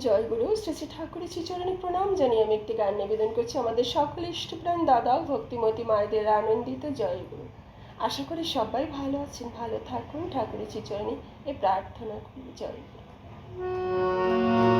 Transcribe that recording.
জয়গুরু শ্রী শ্রী ঠাকুরের শ্রীচরণে প্রণাম জানিয়ে আমি একটি গান নিবেদন করছি। আমাদের সকল ইষ্টপ্রাণ দাদা, ভক্তিমতী মায়েদের আনন্দিত জয়গুরু। আশা করি সবাই ভালো আছেন, ভালো থাকুন। ঠাকুরের শ্রীচরণে এ প্রার্থনা করি। জয়গুরু।